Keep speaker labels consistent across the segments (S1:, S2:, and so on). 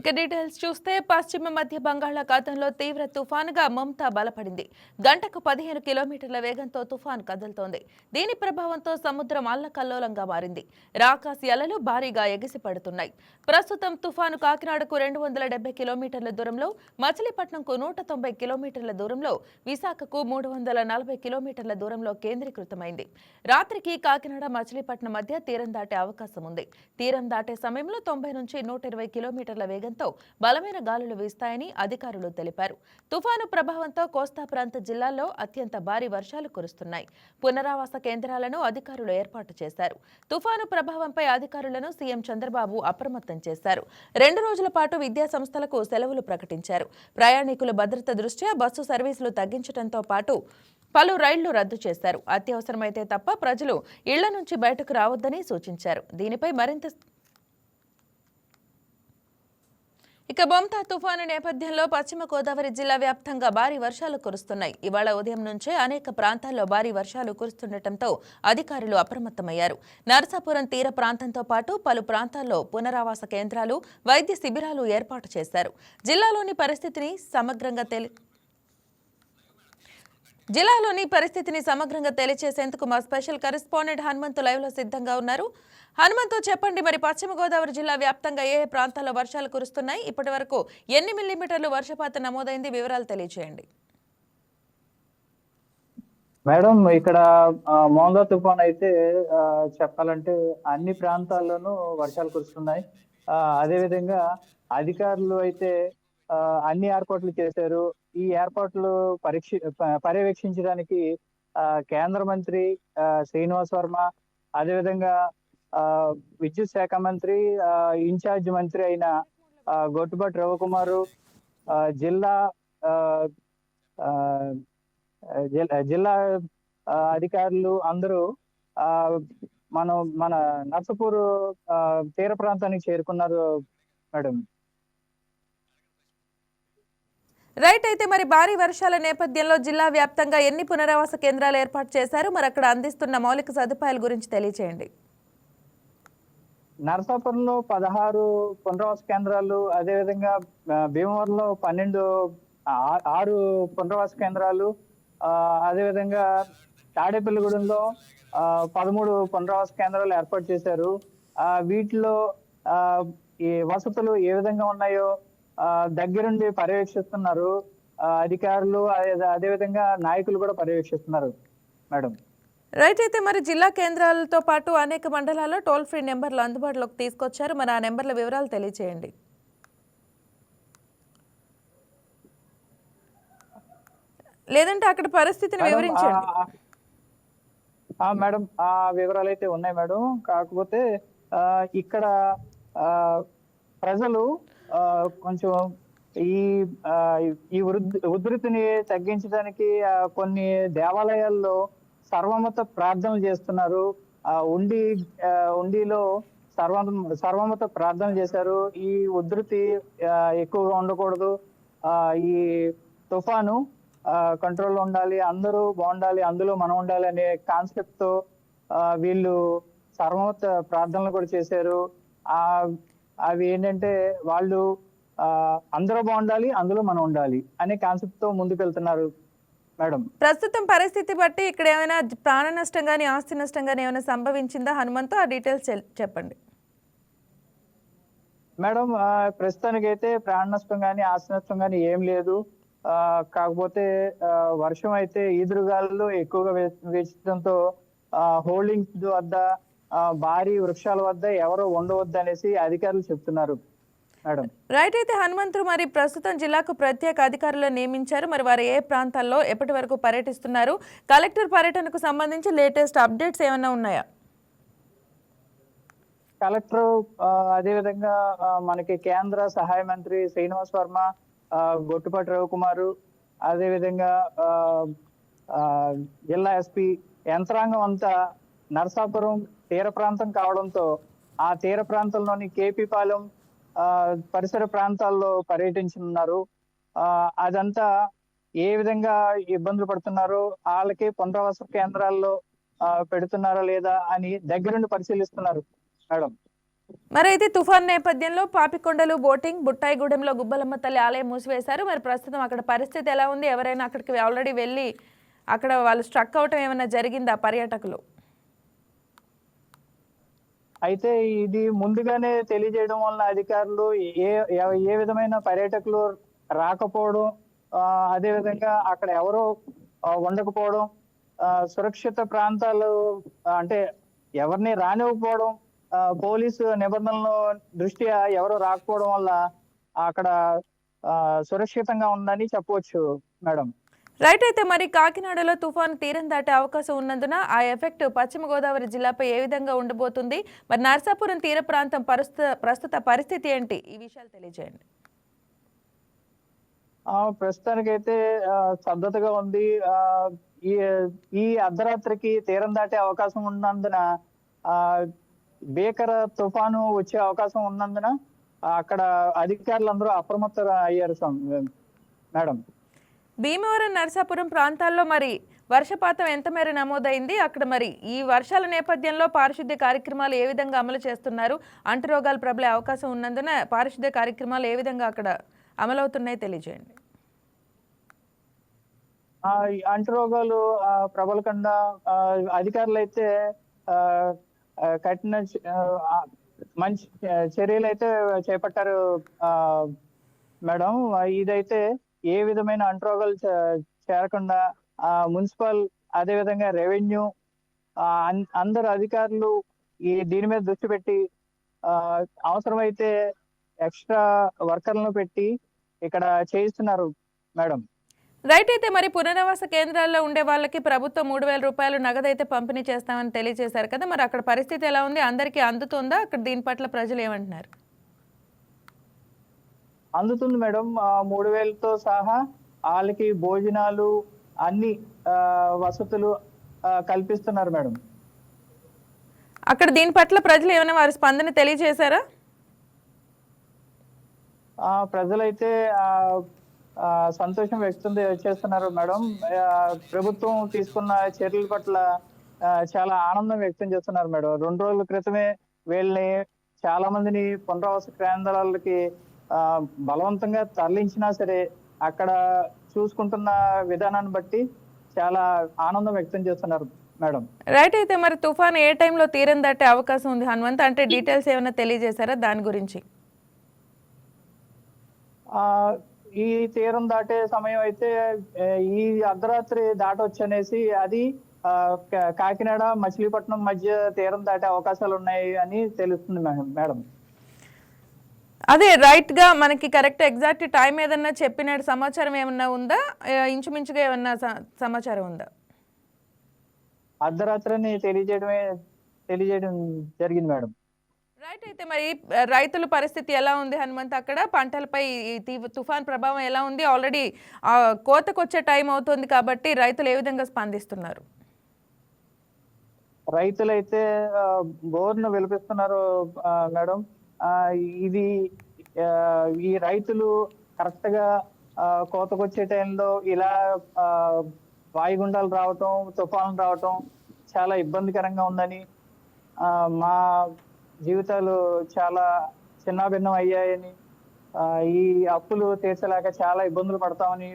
S1: ఇక డీటెయిల్స్ చూస్తే పశ్చిమ మధ్య బంగాళాఖాతంలో తీవ్ర తుఫానుగా మమతా బలపడింది. గంటకు పదిహేను కిలోమీటర్ల వేగంతో తుఫాన్ కదులుతోంది. దీని ప్రభావంతో సముద్రం అల్లకల్లోలంగా మారింది. రాకాసి అలలు భారీగా ఎగిసిపడుతున్నాయి. ప్రస్తుతం తుఫాను కాకినాడకు రెండు వందల డెబ్బై కిలోమీటర్ల దూరంలో మచిలీపట్నంకు నూట తొంభై కిలోమీటర్ల దూరంలో విశాఖకు మూడు వందల నలభై కిలోమీటర్ల దూరంలో కేంద్రీకృతమైంది. రాత్రికి కాకినాడ మచిలీపట్నం మధ్య తీరం దాటే అవకాశం ఉంది తీరం దాటే సమయంలో తొంభై నుంచి నూట ఇరవై కిలోమీటర్ల వేగంతో బలమైన గాలులు వీస్తాయని అధికారులు తెలిపారు. తుఫాను ప్రభావంతో కోస్తా ప్రాంత జిల్లాల్లో అత్యంత భారీ వర్షాలు కురుస్తున్నాయి. పునరావాస కేంద్రాలను అధికారులు ఏర్పాటు చేశారు. తుఫాను ప్రభావంపై అధికారులను సీఎం చంద్రబాబు అప్రమత్తం చేశారు. రెండు రోజుల పాటు విద్యా సంస్థలకు సెలవులు ప్రకటించారు. ప్రయాణికుల భద్రత దృష్ట్యా బస్సు సర్వీసులు తగ్గించడంతో పాటు పలు రైళ్ళు రద్దు చేశారు. అత్యవసరమైతే తప్ప ప్రజలు ఇళ్ళ నుంచి బయటకు రావద్దని సూచించారు. దీనిపై మరింత ఇక బొమ్తా తుఫాను నేపథ్యంలో పశ్చిమ గోదావరి జిల్లా వ్యాప్తంగా భారీ వర్షాలు కురుస్తున్నాయి. ఇవాళ ఉదయం నుంచే అనేక ప్రాంతాల్లో భారీ వర్షాలు కురుస్తుండటంతో అధికారులు అప్రమత్తమయ్యారు. నరసాపురం తీర ప్రాంతంతో పాటు పలు ప్రాంతాల్లో పునరావాస కేంద్రాలు వైద్య శిబిరాలు ఏర్పాటు చేశారు. జిల్లాలోని పరిస్థితిని సమగ్రంగా తెలి జిల్లాలోని పరిస్థితిని సమగ్రంగా తెలియచేసేందుకు మా స్పెషల్ కరెస్పాండెంట్ హనుమంతు లైవ్లో సిద్ధంగా ఉన్నారు. హనుమంతు చెప్పండి మరి పశ్చిమ గోదావరి జిల్లా వ్యాప్తంగా ఏ ప్రాంతాల్లో వర్షాలు కురుస్తున్నాయి? ఇప్పటి వరకు ఎన్ని మిల్లీమీటర్లు వర్షపాతం నమోదైంది? వివరాలు తెలియజేయండి
S2: మేడం ఇక్కడ మోంగా తుఫాన్ అయితే చెప్పాలంటే అన్ని ప్రాంతాల్లోనూ వర్షాలు కురుస్తున్నాయి. అదేవిధంగా అధికారులు అయితే అన్ని ఏర్పాట్లు చేశారు. ఈ ఏర్పాట్లు పరీక్ష పర్యవేక్షించడానికి ఆ, కేంద్ర మంత్రి ఆ, శ్రీనివాస్ వర్మ అదేవిధంగా ఆ, విద్యుత్ శాఖ మంత్రి ఆ, ఇన్ఛార్జ్ మంత్రి అయిన ఆ, గొట్టుబాటి రవికుమారు ఆ, జిల్లా ఆ, ఆ, జిల్- జిల్లా ఆ, అధికారులు అందరూ ఆ మనం మన నర్సపూర్ ఆ, తీర ప్రాంతానికి చేరుకున్నారు మేడం.
S1: రైట్ అయితే మరి భారీ వర్షాల నేపథ్యంలో జిల్లా వ్యాప్తంగా ఎన్ని పునరావాస కేంద్రాలు ఏర్పాటు చేశారు? మరి అక్కడ అందిస్తున్న మౌలిక సదుపాయాల గురించి తెలియజేయండి
S2: నరసాపురంలో పదహారు పునరావాస కేంద్రాలు అదేవిధంగా భీమవరంలో పన్నెండు ఆ- ఆరు పునరావాస కేంద్రాలు అదేవిధంగా తాడేపల్లిగూడెంలో పదమూడు పునరావాస కేంద్రాలు ఏర్పాటు చేశారు. వీటిలో ఈ వసతులు ఏ విధంగా ఉన్నాయో దగ్గరుండి పర్యవేక్షిస్తున్నారు. అధికారులు అదే అదేవిధంగా నాయకులు కూడా పర్యవేక్షిస్తున్నారు మేడం.
S1: రైట్ అయితే మరి జిల్లా కేంద్రాలతో పాటు అనేక మండలాల్లో టోల్ ఫ్రీ నెంబర్లు అందుబాటులోకి తీసుకొచ్చారు. మరి ఆ నెంబర్ల వివరాలు తెలియజేయండి లేదంటే అక్కడ పరిస్థితిని వివరించండి.
S2: మేడం ఆ వివరాలు అయితే ఉన్నాయి మేడం. కాకపోతే ఇక్కడ ప్రజలు కొంచెం ఈ ఈ ఉధృతిని తగ్గించడానికి కొన్ని దేవాలయాల్లో సర్వమత ప్రార్థనలు చేస్తున్నారు. ఆ ఉండి ఉండిలో సర్వ సర్వమత ప్రార్థనలు చేశారు. ఈ ఉధృతి ఎక్కువగా ఉండకూడదు. ఆ ఈ తుఫాను కంట్రోల్లో ఉండాలి. అందరూ బాగుండాలి. అందులో మనం ఉండాలి అనే కాన్సెప్ట్తో వీళ్ళు సర్వమత ప్రార్థనలు కూడా చేశారు. ఆ అవి ఏంటంటే వాళ్ళు అందరూ బాగుండాలి అందులో మనం ఉండాలి అనే కాన్సెప్ట్తో ముందుకెళ్తున్నారు మేడం.
S1: ప్రస్తుతం పరిస్థితి బట్టి ఇక్కడ ఏమైనా ప్రాణ నష్టం కానీ ఆస్తి నష్టం కానీ ఏమైనా సంభవించిందా హనుమంతు? ఆ డీటెయిల్స్ చెప్పండి.
S2: మేడం ఆ, ప్రస్తుతానికైతే ప్రాణ నష్టం కానీ ఆస్తి నష్టం కానీ ఏం లేదు. ఆ, కాకపోతే వర్షం అయితే ఈదురుగాలు ఎక్కువగా వీచడంతో హోల్డింగ్స్ వద్ద భారీ వృక్షాల వద్ద ఎవరు ఉండవద్దు అనేసి అధికారులు చెప్తున్నారు మేడం.
S1: రైట్ అయితే హనుమంతుడు మరి ప్రస్తుతం జిల్లాకు ప్రత్యేక అధికారులను నియమించారు. మరి వారు ఏ ప్రాంతాల్లో ఎప్పటి వరకు పర్యటిస్తున్నారు? కలెక్టర్ పర్యటనకు సంబంధించి లేటెస్ట్ అప్డేట్స్ ఏమైనా ఉన్నాయా?
S2: కలెక్టర్ అదేవిధంగా మనకి కేంద్ర సహాయ మంత్రి శ్రీనివాస్ వర్మ గొట్టుపాటి రవికుమారు అదేవిధంగా జిల్లా ఎస్పీ యంత్రాంగం అంతా నరసాపురం తీర ప్రాంతం కావడంతో ఆ తీర ప్రాంతంలోని కేపీపాలెం ఆ, పరిసర ప్రాంతాల్లో పర్యటించనున్నారు. ఆ, అదంతా ఏ విధంగా ఇబ్బందులు పడుతున్నారో వాళ్ళకి పునరావాస కేంద్రాల్లో పెడుతున్నారా లేదా అని దగ్గరుండి పరిశీలిస్తున్నారు మేడం.
S1: మరి అయితే తుఫాన్ నేపథ్యంలో పాపికొండలు బోటింగ్ బుట్టాయిగూడెంలో గుబ్బలమ్మ తల్లి ఆలయం మూసివేశారు. మరి ప్రస్తుతం అక్కడ పరిస్థితి ఎలా ఉంది? ఎవరైనా అక్కడికి ఆల్రెడీ వెళ్ళి అక్కడ వాళ్ళు స్ట్రక్ అవటం ఏమైనా జరిగిందా పర్యాటకులు?
S2: అయితే ఇది ముందుగానే తెలియజేయడం వలన అధికారులు ఏ ఏ- విధమైన పర్యాటకులు రాకపోవడం అదే విధంగా అక్కడ ఎవరు ఉండకపోవడం ఆ, సురక్షిత ప్రాంతాలు అంటే ఎవరిని రానివ్వకపోవడం పోలీసు నిబంధనలు దృష్ట్యా ఎవరు రాకపోవడం వల్ల అక్కడ ఆ, సురక్షితంగా ఉందని చెప్పవచ్చు మేడం.
S1: రైట్ అయితే మరి కాకినాడలో తుఫాను తీరం దాటే అవకాశం ఉన్నందున ఆ ఎఫెక్ట్ పశ్చిమ గోదావరి జిల్లాపై ఏ విధంగా ఉండబోతుంది? మరి నర్సాపురం తీర ప్రాంతం ప్రస్తుత ప్రస్తుత పరిస్థితి ఏంటి? ఈ విషయాలు తెలియజేయండి.
S2: ప్రస్తుతానికైతే ఆ, స్తబ్దతగా ఉంది. ఈ ఈ అర్ధరాత్రికి తీరం దాటే అవకాశం ఉన్నందున భీకర తుఫాను వచ్చే అవకాశం ఉన్నందున అక్కడ అధికారులందరూ అప్రమత్తం అయ్యారు మేడం.
S1: భీమవరం నర్సాపురం ప్రాంతాల్లో మరి వర్షపాతం ఎంత మేర నమోదైంది? అక్కడ మరి ఈ వర్షాల నేపథ్యంలో పారిశుద్ధ్య కార్యక్రమాలు ఏ విధంగా అమలు చేస్తున్నారు? అంటురోగాలు ప్రబలే అవకాశం ఉన్నందున పారిశుద్ధ్య కార్యక్రమాలు ఏ విధంగా అక్కడ అమలవుతున్నాయి తెలియజేయండి.
S2: అంటురోగాలు ఆ, ప్రబలకుండా ఆ, అధికారులు అయితే ఆ, కఠిన మంచి చర్యలు అయితే చేపట్టారు ఆ, మేడం. ఇదైతే ఏ విధమైన అంటురోగాలు చేరకుండా ఆ, మున్సిపల్ అదే విధంగా రెవెన్యూ అందరు అధికారులు ఈ దీని మీద దృష్టి పెట్టి ఆ, అవసరమైతే ఎక్స్ట్రా వర్కర్లను పెట్టి ఇక్కడ చేయిస్తున్నారు మేడం.
S1: రైట్ అయితే మరి పునరావాస కేంద్రాల్లో ఉండే వాళ్ళకి ప్రభుత్వం మూడు వేల రూపాయలు నగదైతే పంపిణీ చేస్తామని తెలియజేశారు కదా. మరి అక్కడ పరిస్థితి ఎలా ఉంది? అందరికీ అందుతుందా? అక్కడ దీని పట్ల ప్రజలు ఏమంటున్నారు?
S2: అందుతుంది మేడం. మూడు వేలతో సహా వాళ్ళకి భోజనాలు అన్ని వసతులు కల్పిస్తున్నారు మేడం.
S1: అక్కడ దీని పట్ల ప్రజలు ఏమైనా వారి స్పందన తెలియజేశారా?
S2: ప్రజలైతే సంతోషం వ్యక్తం చేస్తున్నారు మేడం. ప్రభుత్వం తీసుకున్న చర్యల పట్ల చాలా ఆనందం వ్యక్తం చేస్తున్నారు మేడం. రెండు రోజుల క్రితమే వీళ్ళని చాలా మందిని పునరావాస కేంద్రాలకి బలవంతంగా తరలించినా సరే అక్కడ చూసుకుంటున్న విధానాన్ని బట్టి చాలా ఆనందం వ్యక్తం చేస్తున్నారు మేడం.
S1: రైట్ అయితే మరి తుఫాన్ ఏ టైంలో తీరం దాటే అవకాశం ఉంది? హనుమంత్ అంటే డీటెయిల్స్ ఏమైనా తెలియజేశారా దాని గురించి?
S2: ఆ ఈ తీరం దాటే సమయం అయితే ఈ అర్ధరాత్రి దాటొచ్చు అనేసి అది కాకినాడ మచిలీపట్నం మధ్య తీరం దాటే అవకాశాలు ఉన్నాయి అని తెలుస్తుంది మేడం మేడం.
S1: అదే రైట్గా మనకి కరెక్ట్ ఎగ్జాక్ట్ టైం ఏదన్నా చెప్పిన సమాచారం ఏమన్నా ఉందా? ఇంచుమించుగా ఏమన్నా సమాచారం ఉందా?
S2: అర్ధరాత్రిని తెలియజేయడమే తెలియజేయడం జరిగింది మేడం.
S1: రైట్ అయితే మరి రైతుల పరిస్థితి ఎలా ఉంది? హనుమంత్ అక్కడ పంటలపై తుఫాన్ ప్రభావం ఎలా ఉంది? ఆల్రెడీ కోతకు వచ్చే టైం అవుతుంది కాబట్టి రైతులు ఏ విధంగా స్పందిస్తున్నారు?
S2: రైతులైతే బోర్ను విలిపిస్తున్నారు మేడం. ఇది ఈ రైతులు కరెక్ట్గా కోతకొచ్చే టైంలో ఇలా వాయుగుండాలు రావటం తుఫాను రావటం చాలా ఇబ్బందికరంగా ఉందని మా జీవితాలు చాలా చిన్నాభిన్నం అయ్యాయని ఈ అప్పులు తీర్చలేక చాలా ఇబ్బందులు పడతామని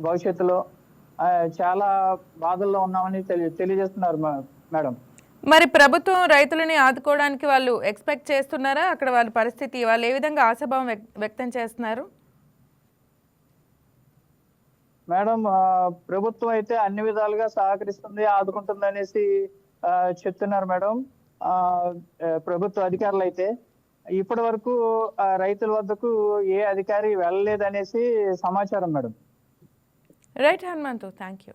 S2: భవిష్యత్తులో చాలా బాధల్లో ఉన్నామని తెలియ తెలియజేస్తున్నారు మేడం.
S1: మరి ప్రభుత్వం రైతులని ఆదుకోవడానికి వాళ్ళు ఎక్స్పెక్ట్ చేస్తున్నారా? అక్కడ వాళ్ళ పరిస్థితి వాళ్ళు ఏ విధంగా ఆశాభావం వ్యక్- వ్యక్తం చేస్తున్నారు?
S2: మేడం ప్రభుత్వం అయితే అన్ని విధాలుగా సహకరిస్తుంది ఆదుకుంటుంది అనేసి చెప్తున్నారు మేడం. ప్రభుత్వ అధికారులు అయితే ఇప్పటి వరకు రైతుల వద్దకు ఏ అధికారి వెళ్ళలేదనేసి సమాచారం madam.
S1: Right Hanumanthu thank you